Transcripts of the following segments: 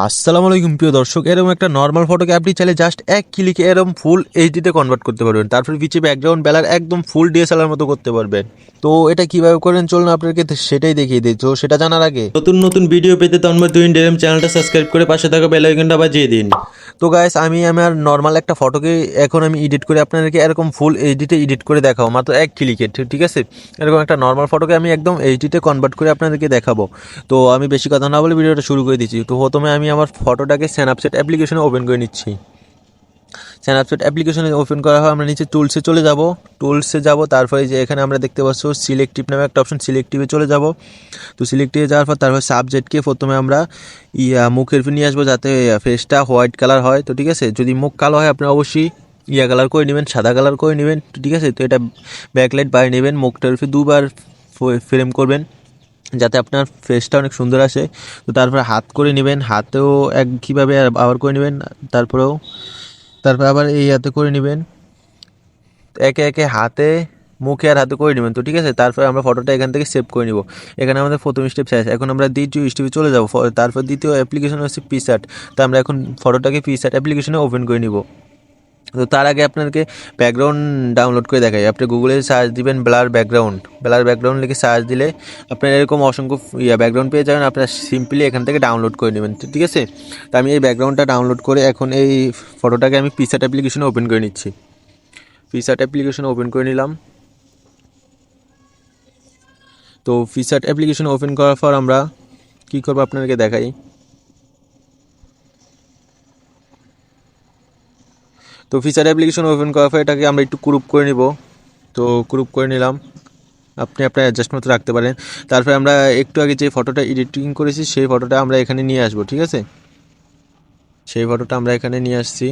আসসালামু আলাইকুম, প্রিয় দর্শক। এরকম একটা নর্মাল ফটোকে আপনি চাইলে জাস্ট এক ক্লিকে এরকম ফুল এইচডিতে কনভার্ট করতে পারবেন। তারপর পিছিয়ে ব্যাকগ্রাউন্ড বেলার একদম ফুল ডিএসএলআর মতো করতে পারবেন। তো এটা কীভাবে করেন? চলুন আপনাকে সেটাই দেখিয়ে দিই। তো সেটা জানার আগে নতুন নতুন ভিডিও পেতে তন্ময় তুই ডেম চ্যানেলটা সাবস্ক্রাইব করে পাশে থাকা বেল আইকনটা বাজিয়ে দিন। তো গাইস আমি আমার নর্মাল একটা ফটোকে এখন আমি এডিট করে আপনাদেরকে এরকম ফুল এইচডিতে এডিট করে দেখাবো। মাত্র এক ক্লিকে ঠিক আছে? এরকম একটা নর্মাল ফটোকে আমি একদম এইচডিতে কনভার্ট করে আপনাদেরকে দেখাবো। তো আমি বেশি কথা না বলে ভিডিওটা শুরু করে দিচ্ছি। তো প্রথমে আমি আমার ফটোটাকে স্ন্যাপচ্যাট অ্যাপ্লিকেশনে ওপেন করে নিচ্ছি। স্ন্যাপচ্যাট অ্যাপ্লিকেশনে ওপেন করা হয়, আমরা নিচে টুলসে চলে যাব। টুলসে যাব, তারপরে যে এখানে আমরা দেখতে পাচ্ছ সিলেক্টিভ নামে একটা অপশন সিলেক্টিভে চলে যাব। তো সিলেক্টিভে যাওয়ার পর তারপর সাবজেক্টকে প্রথমে আমরা, ইয়া, মুখের নিয়ে আসব যাতে ফেসটা হোয়াইট কালার হয়। তো ঠিক আছে, যদি মুখ কালো হয়, আপনি অবশ্যই ইয়া কালার করে নেবেন, সাদা কালার করে নেবেন। ঠিক আছে, তো এটা ব্যাকলাইট বাড়িয়ে নেবেন, মুখটার উপরে দুবার ফ্রেম করবেন, যাতে আপনার ফেসটা অনেক সুন্দর আসে। তো তারপরে হাত করে নেবেন, হাতেও এক, কীভাবে আবার করে নেবেন, তারপরেও তারপর আবার এই হাতে করে নেবেন। একে একে হাতে, মুখে আর হাতে করে নেবেন তো, ঠিক আছে? তারপরে আমরা ফটোটা এখান থেকে সেভ করে নিব। এখানে আমাদের প্রথম স্টেপ শেষ। এখন আমরা দ্বিতীয় স্টেপে চলে যাব। তারপর দ্বিতীয় অ্যাপ্লিকেশন হচ্ছে পিসার্ট তা আমরা এখন ফটোটাকে পিসার্ট অ্যাপ্লিকেশনে ওপেন করে নিব। তো তার আগে আপনাকে ব্যাকগ্রাউন্ড ডাউনলোড করে দেখাই। আপনি গুগলে সার্চ দিবেন ব্লার ব্যাকগ্রাউন্ড ব্লার ব্যাকগ্রাউন্ড লিখে সার্চ দিলে আপনার এরকম অসংখ্য ইয়া ব্যাকগ্রাউন্ড পেয়ে যাবেন। আপনার সিম্পলি এখান থেকে ডাউনলোড করে নেবেন। ঠিক আছে? তো আমি এই ব্যাকগ্রাউন্ডটা ডাউনলোড করে এখন এই ফটোটাকে আমি পিসার্ট অ্যাপ্লিকেশনে ওপেন করে নিচ্ছি। পিসার্ট অ্যাপ্লিকেশন ওপেন করে নিলাম। তো পিসার্ট অ্যাপ্লিকেশন ওপেন করার পর আমরা কী করব আপনাদেরকে দেখাই। তো ফিচার অ্যাপ্লিকেশন ওপেন করার পর এটাকে আমরা একটু গ্রুপ করে নিব। তো গ্রুপ করে নিলাম। আপনি আপনার অ্যাডজাস্টমেন্ট রাখতে পারেন। তারপরে আমরা একটু আগে যে ফটোটা এডিটিং করেছি, সেই ফটোটা আমরা এখানে নিয়ে আসব, ঠিক আছে? সেই ফটোটা আমরা এখানে নিয়ে আসছি।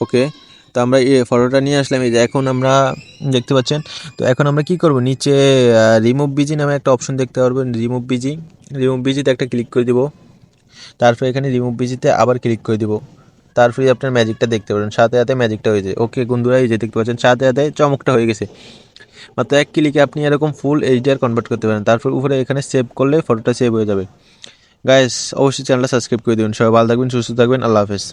ওকে, তো আমরা এই ফটোটা নিয়ে আসলাম। এই যে এখন আমরা দেখতে পাচ্ছেন, তো এখন আমরা কি করব? নিচে রিমুভ বিজি নামে একটা অপশন দেখতে পারবেন। রিমুভ বিজি রিমুভ বিজিতে একটা ক্লিক করে দিব। তারপরে এখানে রিমুভ বিজিতে আবার ক্লিক করে দিব। তারপরে আপনার ম্যাজিকটা দেখতে পারেন সাথে হাতে ম্যাজিকটা হয়ে যায়। ওকে বন্ধুরা, এই যে দেখতে পাচ্ছেন, সাথে হাতে চমকটা হয়ে গেছে। মাত্র এক ক্লিকে আপনি এরকম ফুল এইচডিআর কনভার্ট করতে পারেন। তারপর উপরে এখানে সেভ করলে ফটোটা সেভ হয়ে যাবে। গাইস অবশ্যই চ্যানেলটা সাবস্ক্রাইব করে দেবেন। সবাই ভালো থাকবেন, সুস্থ থাকবেন। আল্লাহ হাফেজ।